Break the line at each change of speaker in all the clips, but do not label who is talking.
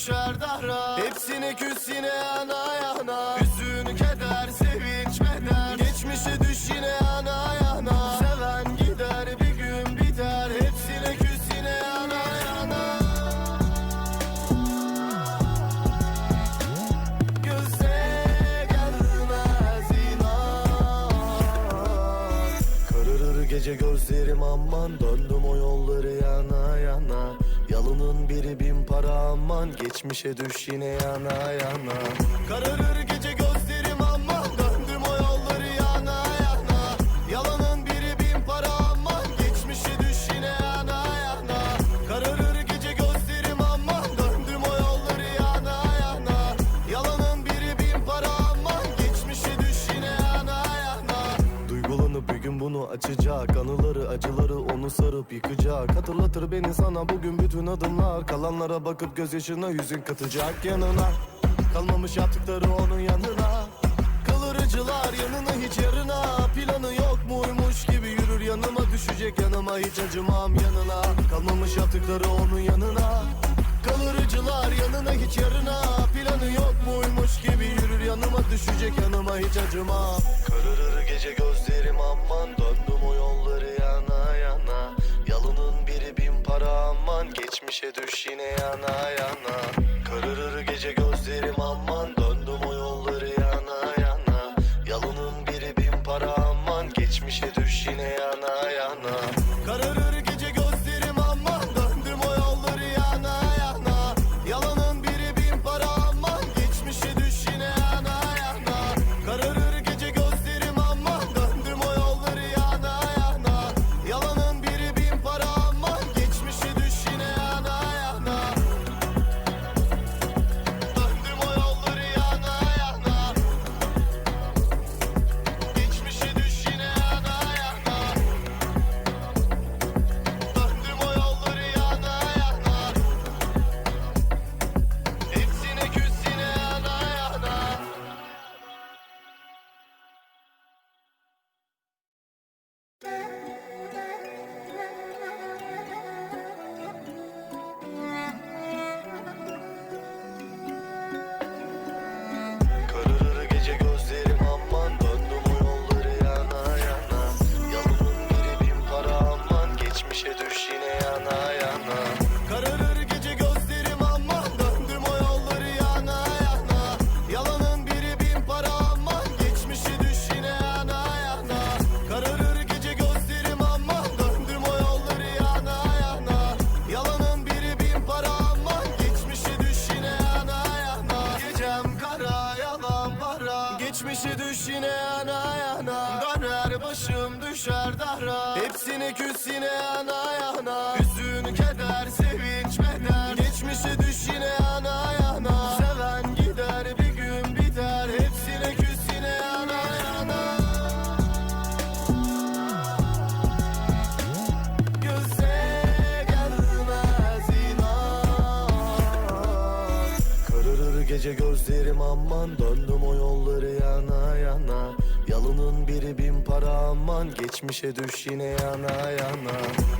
düşer dara Hepsine küs yine yana. Yana Hüzün, keder, sevinç, beder. Geçmişe düş yine yana yana. Seven gider bir gün biter. Hepsine küs yine yana. Yana Göze gelmez inan. Kararır gece gözlerim aman Döndüm o yolları yana yana Yalının biri bin para aman Geçmişe düş yine yana yana. Kararır gece beni sana bugün bütün adımlar. Kalanlara bakıp gözyaşına yüzün katacak yanına. Kalmamış yaptıkları onun yanına. Kılıcılar yanına hiç yarına. Planı yok muymuş gibi yürür yanıma. Düşecek yanıma hiç acımam yanına. Kalmamış yaptıkları onun yanına. Kılıcılar yanına hiç yarına. Planı yok muymuş gibi yürür yanıma. Düşecek yanıma hiç acımam. Kararır gece gözlerim aman Döndüm aman Geçmişe düş yine yana yana. Kararır gece gözlerim aman Döndüm o yolları yana yana. Yalının biri bin para aman Geçmişe düş yine yana Hepsine küs yine yana yana. Hüzün, keder, sevinç, beder Geçmişe düş yine yana yana. Seven gider bir gün biter. Hepsine küs yine yana yana. Göze gelmez inan. Kararır gece gözlerim aman Döndüm para aman Geçmişe düş yine yana yana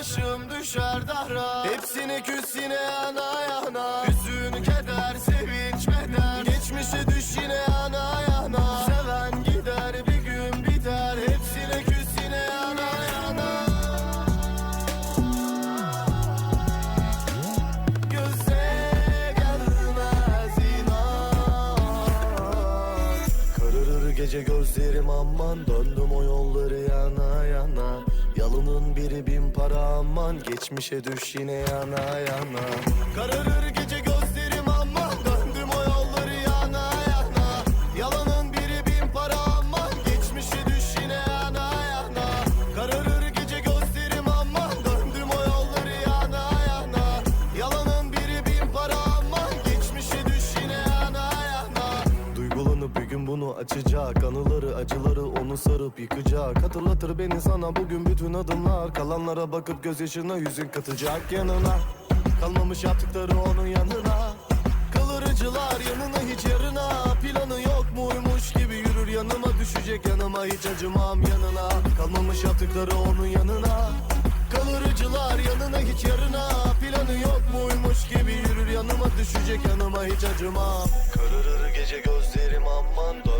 düşer dara Hepsine küs yine yana. Yana Hüzün keder sevinç beder. Geçmişe düş yine yana yana. Seven gider bir gün biter. Hepsine küs yine yana. Yana Göze gelmez inan. Kararır gece gözlerim aman Döndüm o yolları yana yana Yalının biri bin para aman Geçmişe düş yine yana yana. Kararır gece gözlerim aman Döndüm o yolları yana yana. Yalanın biri bin para aman Geçmişe düş yine yana yana. Kararır gece gözlerim aman Döndüm o yolları yana yana. Yalanın biri bin para aman Geçmişe düş yine yana yana. Duygulanıp bir gün bunu açacak Anıları acıları onu sarıp yıkacak. Hatırlatır beni sana bugün bütün adımlar Kalanlara bakıp gözyaşına yüzün katacak yanına. Kalmamış yaptıkları onun yanına. Kalır acılar yanına hiç yarına. Planı yok muymuş gibi yürür yanıma Düşecek yanıma hiç acımam yanına. Kalmamış yaptıkları onun yanına. Kalır acılar yanına hiç yarına. Planı yok muymuş gibi yürür yanıma Düşecek yanıma hiç acımam. Kararır gece gözlerim aman Döndüm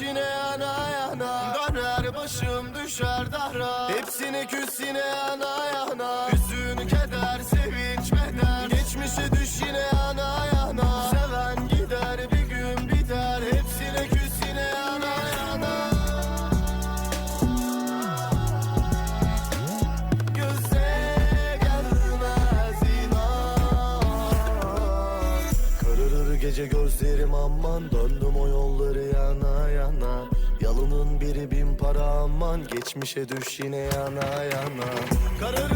Yine yana yana Döner başım düşer dara Hepsine küs yine yana yana Geçmişe düş yine yana yana. Kararır